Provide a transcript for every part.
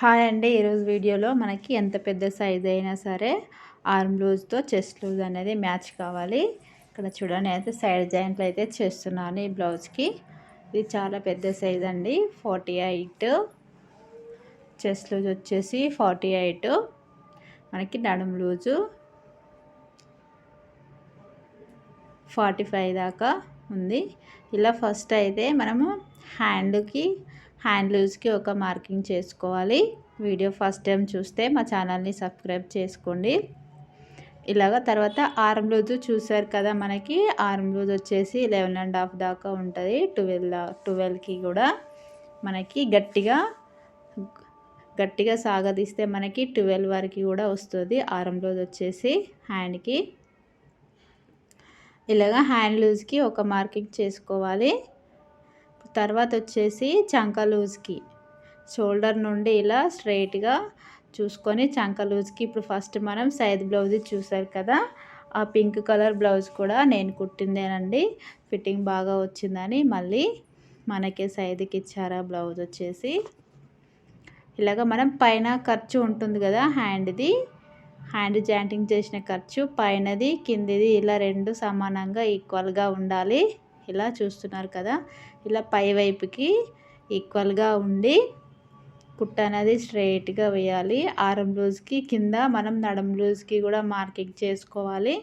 Hi అండి. ఈరోజు వీడియోలో మనకి ఎంత పెద్ద సైజ్ అయినా సరే ఆర్మ్ లూజ్తో చెస్ట్ లూజ్ అనేది మ్యాచ్ కావాలి. ఇక్కడ చూడండి అయితే సైడ్ జాయింట్లు అయితే చేస్తున్నాను ఈ బ్లౌజ్కి ఇది చాలా పెద్ద సైజ్ అండి. ఫార్టీ ఎయిట్ చెస్ట్ లూజ్ వచ్చేసి ఫార్టీ ఎయిట్ మనకి నడుం లూజు ఫార్టీ ఫైవ్ దాకా ఉంది. ఇలా ఫస్ట్ అయితే మనము హ్యాండ్కి హ్యాండ్ లూజ్కి ఒక మార్కింగ్ చేసుకోవాలి. వీడియో ఫస్ట్ టైం చూస్తే మా ఛానల్ని సబ్స్క్రైబ్ చేసుకోండి. ఇలాగ తర్వాత ఆర్మ్ లూజ్ చూసారు కదా మనకి ఆర్మ్ లూజ్ వచ్చేసి లెవెన్ అండ్ హాఫ్ దాకా ఉంటుంది. ట్వెల్వ్ ట్వెల్వ్కి కూడా మనకి గట్టిగా గట్టిగా సాగదీస్తే మనకి ట్వెల్వ్ వరకు కూడా వస్తుంది ఆర్మ్ లూజ్ వచ్చేసి హ్యాండ్కి. ఇలాగా హ్యాండ్ లూజ్కి ఒక మార్కింగ్ చేసుకోవాలి. తర్వాత వచ్చేసి చంక లూజ్కి షోల్డర్ నుండి ఇలా స్ట్రైట్గా చూసుకొని చంక లూజ్కి ఇప్పుడు ఫస్ట్ మనం సైజ్ బ్లౌజ్ చూసారు కదా ఆ పింక్ కలర్ బ్లౌజ్ కూడా నేను కుట్టిందేనండి. ఫిట్టింగ్ బాగా వచ్చిందని మళ్ళీ మనకి సైజుకి ఇచ్చారా బ్లౌజ్ వచ్చేసి ఇలాగ మనం పైన ఖర్చు ఉంటుంది కదా హ్యాండ్ది హ్యాండ్ జాయింటింగ్ చేసిన ఖర్చు పైనది కిందిది ఇలా రెండు సమానంగా ఈక్వల్గా ఉండాలి. ఇలా చూస్తున్నారు కదా ఇలా పై వైపుకి ఈక్వల్గా ఉండి కుట్ట అనేది స్ట్రైట్గా వేయాలి. ఆరం రోజుకి కింద మనం నడం రోజుకి కూడా మార్కింగ్ చేసుకోవాలి.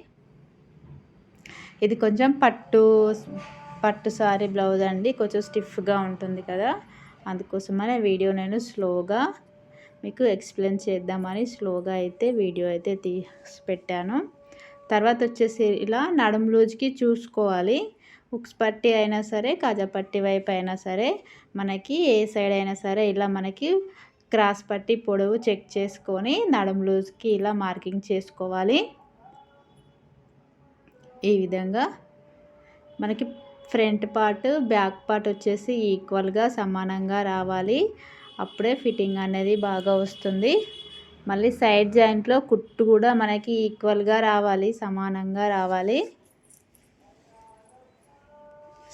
ఇది కొంచెం పట్టు పట్టు సారీ బ్లౌజ్ అండి. కొంచెం స్టిఫ్గా ఉంటుంది కదా. అందుకోసమనే వీడియో నేను స్లోగా మీకు ఎక్స్ప్లెయిన్ చేద్దామని స్లోగా అయితే వీడియో అయితే తీసి పెట్టాను. తర్వాత వచ్చేసి ఇలా నడుము లూజ్కి చూసుకోవాలి. హుక్స్ పట్టి అయినా సరే కాజా పట్టి వైపు అయినా సరే మనకి ఏ సైడ్ అయినా సరే ఇలా మనకి క్రాస్ పట్టి పొడవు చెక్ చేసుకొని నడుం లూజ్కి ఇలా మార్కింగ్ చేసుకోవాలి. ఈ విధంగా మనకి ఫ్రంట్ పార్ట్ బ్యాక్ పార్ట్ వచ్చేసి ఈక్వల్గా సమానంగా రావాలి. అప్పుడే ఫిట్టింగ్ అనేది బాగా వస్తుంది. మళ్ళీ సైడ్ జాయింట్లో కుట్టు కూడా మనకి ఈక్వల్గా రావాలి సమానంగా రావాలి.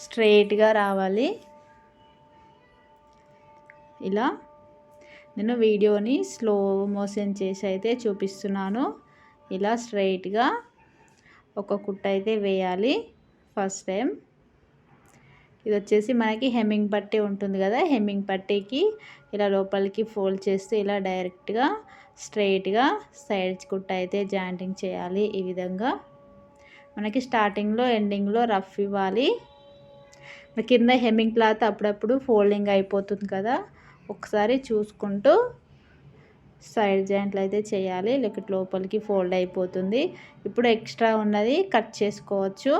స్ట్రైట్గా రావాలి. ఇలా నేను వీడియోని స్లో మోషన్ చేసి అయితే చూపిస్తున్నాను. ఇలా స్ట్రైట్గా ఒక కుట్ట అయితే వేయాలి ఫస్ట్ టైం. ఇది వచ్చేసి మనకి హెమ్మింగ్ పట్టీ ఉంటుంది కదా హెమ్మింగ్ పట్టీకి ఇలా లోపలికి ఫోల్డ్ చేస్తే ఇలా డైరెక్ట్గా స్ట్రైట్గా సైడ్స్ కుట్ట అయితే జాయింటింగ్ చేయాలి ఈ విధంగా. మనకి స్టార్టింగ్లో ఎండింగ్లో రఫ్ ఇవ్వాలి. కింద హెమ్మింగ్ క్లాత్ అప్పుడప్పుడు ఫోల్డింగ్ అయిపోతుంది కదా ఒకసారి చూసుకుంటూ సైడ్ జాయింట్లు అయితే చేయాలి. లేకపోతే లోపలికి ఫోల్డ్ అయిపోతుంది. ఇప్పుడు ఎక్స్ట్రా ఉన్నది కట్ చేసుకోవచ్చు.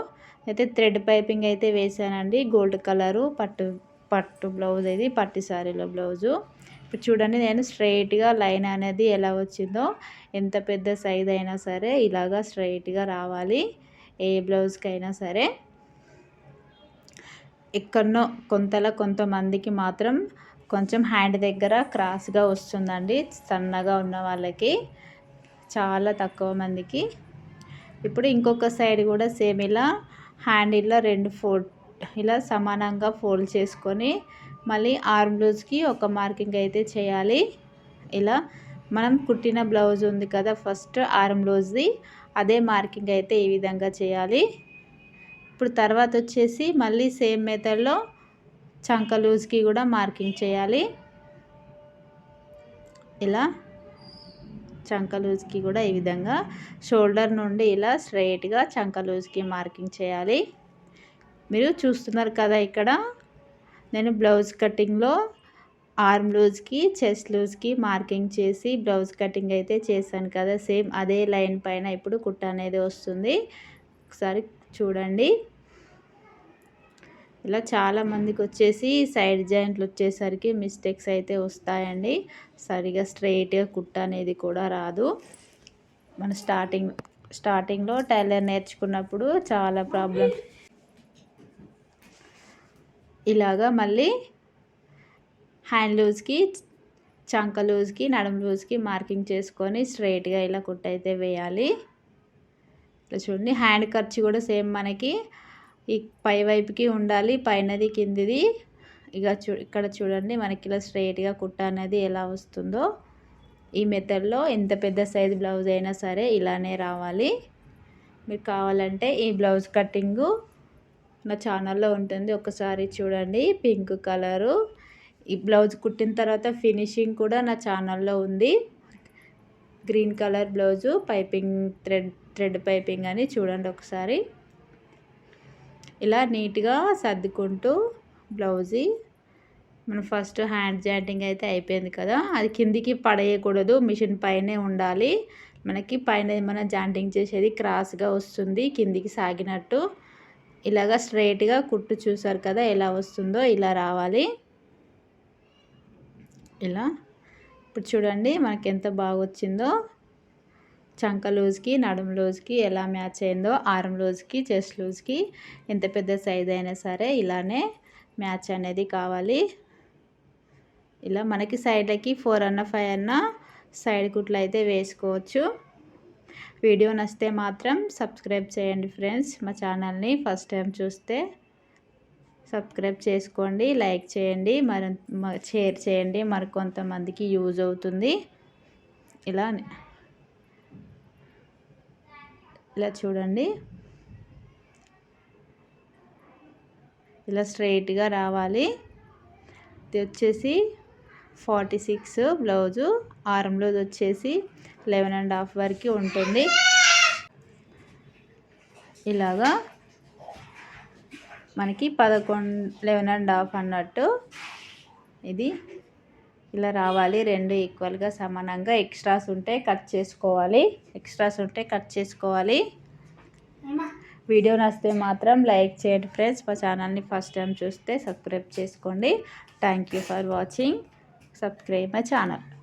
అయితే థ్రెడ్ పైపింగ్ అయితే వేసానండి గోల్డ్ కలరు పట్టు పట్టు బ్లౌజ్ ఇది పట్టు శారీలో బ్లౌజు. ఇప్పుడు చూడండి నేను స్ట్రైట్గా లైన్ అనేది ఎలా వచ్చిందో ఎంత పెద్ద సైజ్ అయినా సరే ఇలాగా స్ట్రైట్గా రావాలి. ఏ బ్లౌజ్కైనా సరే. ఎక్కడనో కొంతలో కొంతమందికి మాత్రం కొంచెం హ్యాండ్ దగ్గర క్రాస్గా వస్తుందండి సన్నగా ఉన్న వాళ్ళకి చాలా తక్కువ మందికి. ఇప్పుడు ఇంకొక సైడ్ కూడా సేమ్ ఇలా హ్యాండ్ ఇలా రెండు ఫోల్డ్ ఇలా సమానంగా ఫోల్డ్ చేసుకొని మళ్ళీ ఆర్మ్ లూజ్కి ఒక మార్కింగ్ అయితే చేయాలి. ఇలా మనం కుట్టిన బ్లౌజ్ ఉంది కదా ఫస్ట్ ఆర్మ్ లూజ్ది అదే మార్కింగ్ అయితే ఈ విధంగా చేయాలి. ఇప్పుడు తర్వాత వచ్చేసి మళ్ళీ సేమ్ మెథడ్లో చంక లూజ్కి కూడా మార్కింగ్ చేయాలి. ఇలా చంక లూజ్కి కూడా ఈ విధంగా షోల్డర్ నుండి ఇలా స్ట్రైట్గా చంక లూజ్కి మార్కింగ్ చేయాలి. మీరు చూస్తున్నారు కదా ఇక్కడ నేను బ్లౌజ్ కటింగ్లో ఆర్మ్ లూజ్కి చెస్ట్ లూజ్కి మార్కింగ్ చేసి బ్లౌజ్ కటింగ్ అయితే చేశాను కదా సేమ్ అదే లైన్ పైన ఇప్పుడు కుట్ట అనేది వస్తుంది. ఒకసారి చూడండి. ఇలా చాలామందికి వచ్చేసి సైడ్ జాయింట్లు వచ్చేసరికి మిస్టేక్స్ అయితే వస్తాయండి. సరిగా స్ట్రైట్గా కుట్ట అనేది కూడా రాదు. మన స్టార్టింగ్ స్టార్టింగ్లో టైలర్ నేర్చుకున్నప్పుడు చాలా ప్రాబ్లం ఇలాగా మళ్ళీ హ్యాండ్ లూజ్కి చంక లూజ్కి నడుము లూజ్కి మార్కింగ్ చేసుకొని స్ట్రైట్గా ఇలా కుట్ట అయితే వేయాలి. ఇట్లా చూడండి. హ్యాండ్ ఖర్చు కూడా సేమ్ మనకి. ఈ పై వైపుకి ఉండాలి పైనది కిందిది. ఇక చూ ఇక్కడ చూడండి మనకి ఇలా స్ట్రైట్గా కుట్ట అనేది ఎలా వస్తుందో. ఈ మెథడ్లో ఎంత పెద్ద సైజ్ బ్లౌజ్ అయినా సరే ఇలానే రావాలి. మీకు కావాలంటే ఈ బ్లౌజ్ కటింగు నా ఛానల్లో ఉంటుంది. ఒకసారి చూడండి. పింక్ కలరు ఈ బ్లౌజ్ కుట్టిన తర్వాత ఫినిషింగ్ కూడా నా ఛానల్లో ఉంది. Green colour blouse piping thread thread piping అని చూడండి ఒకసారి. ఇలా నీట్గా సర్దుకుంటూ బ్లౌజీ మనం ఫస్ట్ హ్యాండ్ జాయింటింగ్ అయితే అయిపోయింది కదా. అది కిందికి పడేయకూడదు మిషన్ పైనే ఉండాలి. మనకి పైన ఏమైనా జాయింటింగ్ చేసేది క్రాస్గా వస్తుంది కిందికి సాగినట్టు. ఇలాగా స్ట్రైట్గా కుట్టు చూసారు కదా ఎలా వస్తుందో ఇలా రావాలి. ఇలా. ఇప్పుడు చూడండి మనకి ఎంత బాగా వచ్చిందో చంక లూజ్కి నడుము లూజ్కి ఎలా మ్యాచ్ అయిందో ఆరం లూజ్కి చెస్ట్ లూజ్కి ఎంత పెద్ద సైజ్ అయినా సరే ఇలానే మ్యాచ్ అనేది కావాలి. ఇలా మనకి సైడ్లకి ఫోర్ అన్న ఫైవ్ అన్న సైడ్ కుట్లు అయితే వేసుకోవచ్చు. వీడియో నచ్చితే మాత్రం సబ్స్క్రైబ్ చేయండి ఫ్రెండ్స్. మా ఛానల్ని ఫస్ట్ టైం చూస్తే సబ్స్క్రైబ్ చేసుకోండి లైక్ చేయండి మరి షేర్ చేయండి. మరి కొంతమందికి యూజ్ అవుతుంది. ఇలా ఇలా చూడండి. ఇలా స్ట్రైట్గా రావాలి. ఇది వచ్చేసి forty six blouse. Arm blouse వచ్చేసి లెవెన్ అండ్ హాఫ్ వరకు ఉంటుంది. ఇలాగా మనకి పదకొండు లెవెన్ అండ్ హాఫ్ అన్నట్టు ఇది ఇలా రావాలి. రెండు ఈక్వల్గా సమానంగా ఎక్స్ట్రాస్ ఉంటే కట్ చేసుకోవాలి. ఎక్స్ట్రాస్ ఉంటే కట్ చేసుకోవాలి. వీడియో నచ్చితే మాత్రం లైక్ చేయండి ఫ్రెండ్స్. మా ఛానల్ని ఫస్ట్ టైం చూస్తే సబ్స్క్రైబ్ చేసుకోండి. Thank you for watching subscribe my channel